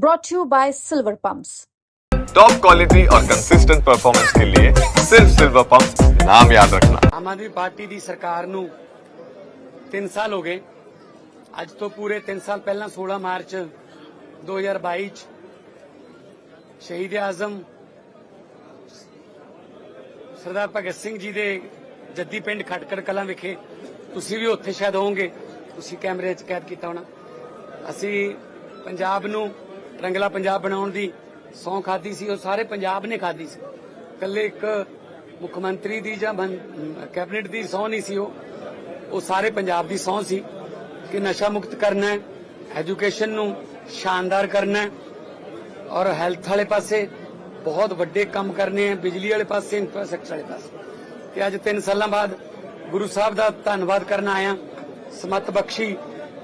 brought to you by Silver Pumps. Top quality और consistent performance के लिए सिर्फ सिल्वर पंप नाम याद रखना ਆਮ ਆਦਮੀ ਪਾਰਟੀ ਦੀ ਸਰਕਾਰ ਨੂੰ 3 ਸਾਲ ਹੋ ਗਏ ਅੱਜ ਤੋਂ ਪੂਰੇ 3 ਸਾਲ ਪਹਿਲਾਂ 16 ਮਾਰਚ 2022 ਚ ਸ਼ਹੀਦ ਆਜ਼ਮ ਸਰਦਾਰ ਭਗਤ ਸਿੰਘ ਜੀ ਦੇ ਜੱਦੀ ਪਿੰਡ ਖਟਕੜ ਕਲਾਂ ਵਿਖੇ ਤੁਸੀਂ ਵੀ ਉੱਥੇ ਸ਼ਾਇਦ ਹੋਵੋਗੇ ਤੁਸੀਂ ਕੈਮਰੇ 'ਚ ਕੈਦ ਕੀਤਾ ਹੋਣਾ ਅਸੀਂ ਪੰਜਾਬ ਨੂੰ ਰੰਗਲਾ ਪੰਜਾਬ ਬਣਾਉਣ ਦੀ ਸਹੁੰ ਖਾਦੀ ਸੀ, ਉਹ ਸਾਰੇ ਪੰਜਾਬ ਨੇ ਖਾਦੀ ਸੀ। ਇਕੱਲੇ ਇੱਕ ਮੁੱਖ ਮੰਤਰੀ ਦੀ ਜਾਂ ਕੈਬਨਿਟ ਦੀ ਸਹੁੰ ਨਹੀਂ ਸੀ ਉਹ। ਉਹ ਸਾਰੇ ਪੰਜਾਬ ਦੀ ਸਹੁੰ ਸੀ ਕਿ ਨਸ਼ਾ ਮੁਕਤ ਕਰਨਾ ਹੈ, ਐਜੂਕੇਸ਼ਨ ਨੂੰ ਸ਼ਾਨਦਾਰ ਕਰਨਾ ਹੈ ਔਰ ਹੈਲਥ ਵਾਲੇ ਪਾਸੇ ਬਹੁਤ ਵੱਡੇ ਕੰਮ ਕਰਨੇ ਆ ਬਿਜਲੀ ਵਾਲੇ ਪਾਸੇ ਇਨਫਰਾਸਟ੍ਰਕਚਰ ਵਾਲੇ ਪਾਸੇ। ਤੇ ਅੱਜ 3 ਸਾਲਾਂ ਬਾਅਦ ਗੁਰੂ ਸਾਹਿਬ ਦਾ ਧੰਨਵਾਦ ਕਰਨ ਆਇਆ। ਸਮਤ ਬਖਸ਼ੀ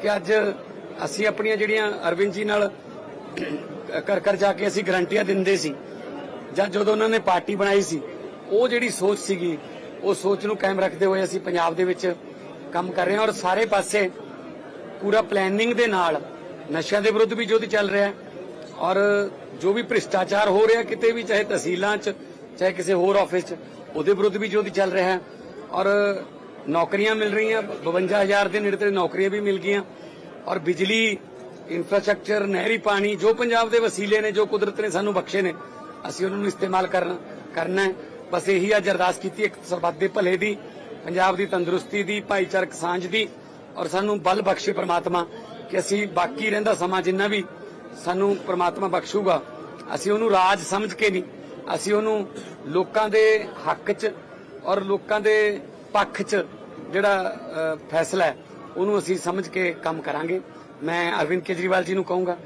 ਕਿ ਅੱਜ ਅਸੀਂ ਆਪਣੀਆਂ ਜਿਹੜੀਆਂ ਅਰਵਿੰਦ ਜੀ ਨਾਲ ਘਰ ਘਰ ਜਾ ਕੇ ਅਸੀਂ ਗਰੰਟੀਆਂ ਦਿੰਦੇ ਸੀ। ਜਾਂ ਜਦੋਂ ਉਹਨਾਂ ਨੇ ਪਾਰਟੀ ਬਣਾਈ ਸੀ, ਉਹ ਜਿਹੜੀ ਸੋਚ ਸੀਗੀ, ਉਹ ਸੋਚ ਨੂੰ ਕਾਇਮ ਰੱਖਦੇ ਹੋਏ ਅਸੀਂ ਪੰਜਾਬ ਦੇ ਵਿੱਚ ਕੰਮ ਕਰ ਰਹੇ ਹਾਂ ਔਰ ਸਾਰੇ ਪਾਸੇ ਪੂਰਾ ਪਲੈਨਿੰਗ ਦੇ ਨਾਲ ਨਸ਼ਿਆਂ ਦੇ ਵਿਰੁੱਧ ਵੀ ਯੁੱਧ ਚੱਲ ਰਿਹਾ ਹੈ ਔਰ ਜੋ ਵੀ ਭ੍ਰਿਸ਼ਟਾਚਾਰ ਹੋ ਰਿਹਾ ਕਿਤੇ ਵੀ, ਚਾਹੇ ਤਹਿਸੀਲਾਂ 'ਚ, ਚਾਹੇ ਕਿਸੇ ਹੋਰ ਆਫਿਸ 'ਚ, ਉਹਦੇ ਵਿਰੁੱਧ ਵੀ ਯੁੱਧ ਚੱਲ ਰਿਹਾ ਹੈ ਔਰ ਨੌਕਰੀਆਂ ਮਿਲ ਰਹੀਆਂ 52000 ਦੇ ਨੇੜੇ ਤੇ ਨੌਕਰੀਆਂ ਵੀ ਮਿਲ ਗਈਆਂ ਔਰ ਬਿਜਲੀ ਇਨਫਰਾਸਟ੍ਰਕਚਰ ਨਹਿਰੀ ਪਾਣੀ, ਜੋ ਪੰਜਾਬ ਦੇ ਵਸੀਲੇ ਨੇ, ਜੋ ਕੁਦਰਤ ਨੇ ਸਾਨੂੰ ਬਖਸ਼ੇ ਨੇ, ਅਸੀਂ ਉਹਨਾਂ ਨੂੰ ਇਸਤੇਮਾਲ ਕਰਨਾ ਕਰਨਾ ਹੈ। ਬਸ ਇਹੀ ਅੱਜ ਅਰਦਾਸ ਕੀਤੀ ਇੱਕ ਸਰਬੱਤ ਦੇ ਭਲੇ ਦੀ, ਪੰਜਾਬ ਦੀ ਤੰਦਰੁਸਤੀ ਦੀ, ਭਾਈਚਾਰਕ ਸਾਂਝ ਦੀ, ਔਰ ਸਾਨੂੰ ਬਲ ਬਖਸ਼ੇ ਪ੍ਰਮਾਤਮਾ ਕਿ ਅਸੀਂ ਬਾਕੀ ਰਹਿੰਦਾ ਸਮਾਂ ਜਿੰਨਾ ਵੀ ਸਾਨੂੰ ਪ੍ਰਮਾਤਮਾ ਬਖਸ਼ੂਗਾ, ਅਸੀਂ ਉਹਨੂੰ ਰਾਜ ਸਮਝ ਕੇ ਨਹੀਂ, ਅਸੀਂ ਉਹਨੂੰ ਲੋਕਾਂ ਦੇ ਹੱਕ 'ਚ ਔਰ ਲੋਕਾਂ ਦੇ ਪੱਖ 'ਚ ਜਿਹੜਾ ਫੈਸਲਾ ਹੈ, ਉਹਨੂੰ ਅਸੀਂ ਸਮਝ ਕੇ ਕੰਮ ਕਰਾਂਗੇ। ਮੈਂ ਅਰਵਿੰਦ ਕੇਜਰੀਵਾਲ ਜੀ ਨੂੰ ਕਹੂੰਗਾ।